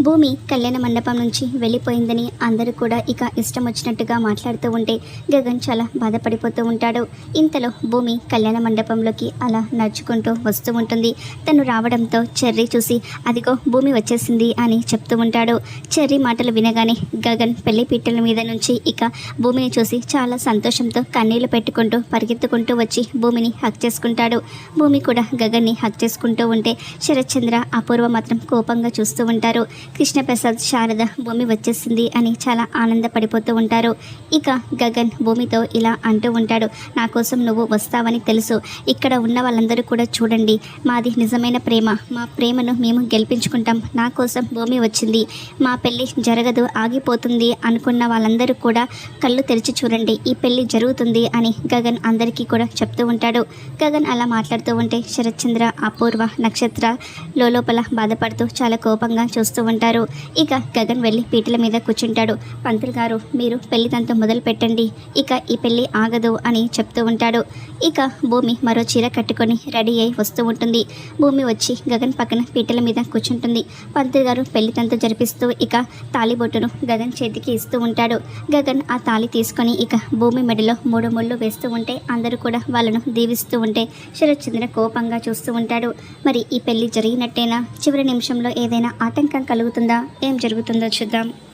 భూమి కళ్యాణ మండపం నుంచి వెళ్ళిపోయిందని అందరూ కూడా ఇక ఇష్టం వచ్చినట్టుగా మాట్లాడుతూ ఉంటే గగన్ చాలా బాధపడిపోతూ ఉంటాడు. ఇంతలో భూమి కళ్యాణ మండపంలోకి అలా నడుచుకుంటూ వస్తూ ఉంటుంది. తను రావడంతో చెర్రీ చూసి అదిగో భూమి వచ్చేసింది అని చెప్తూ ఉంటాడు. చెర్రీ మాటలు వినగానే గగన్ పెళ్ళి పీటల మీద నుంచి ఇక భూమిని చూసి చాలా సంతోషంతో కన్నీళ్ళు పెట్టుకుంటూ పరిగెత్తుకుంటూ వచ్చి భూమిని హక్ చేసుకుంటాడు. భూమి కూడా గగన్ని హక్ చేసుకుంటూ ఉంటే శరత్చంద్ర అపూర్వ మాత్రం కోపంగా చూస్తూ ఉంటారు. కృష్ణప్రసాద్ శారద భూమి వచ్చేసింది అని చాలా ఆనందపడిపోతూ ఉంటారు. ఇక గగన్ భూమితో ఇలా అంటూ ఉంటాడు నా కోసం నువ్వు వస్తావని తెలుసు. ఇక్కడ ఉన్న వాళ్ళందరూ కూడా చూడండి. మాది నిజమైన ప్రేమ. మా ప్రేమను మేము గెలిపించుకుంటాం. నా కోసం భూమి వచ్చింది. మా పెళ్ళి జరగదు ఆగిపోతుంది అనుకున్న వాళ్ళందరూ కూడా కళ్ళు తెరిచి చూడండి. ఈ పెళ్ళి జరుగుతుంది అని గగన్ అందరికీ కూడా చెప్తూ ఉంటాడు. గగన్ అలా మాట్లాడుతూ ఉంటే శరత్చంద్ర అపూర్వ నక్షత్ర లోపల బాధపడుతూ చాలా కోపంగా చూస్తూ ఉంటారు. ఇక గగన్ వెళ్ళి పీటల మీద కూర్చుంటాడు. పంతులు గారు మీరు పెళ్ళి తనతో మొదలు పెట్టండి. ఇక ఈ పెళ్ళి ఆగదు అని చెప్తూ ఉంటాడు. ఇక భూమి మరో చీర కట్టుకొని రెడీ అయి వస్తూ ఉంటుంది. భూమి వచ్చి గగన్ పక్కన పీటల మీద కూర్చుంటుంది. పంతులు గారు పెళ్ళి తనతో జరిపిస్తూ ఇక తాలిబొట్టును గగన్ చేతికి ఇస్తూ ఉంటాడు. గగన్ ఆ తాళి తీసుకొని ఇక భూమి మెడలో మూడు ముళ్ళు వేస్తూ ఉంటే అందరూ కూడా వాళ్ళను దీవిస్తూ ఉంటే శరత్చంద్ర కోపంగా చూస్తూ ఉంటాడు. మరి ఈ పెళ్ళి జరిగినట్టేనా? చివరి నిమిషంలో ఏదైనా ఆటంకం мертнда чыдам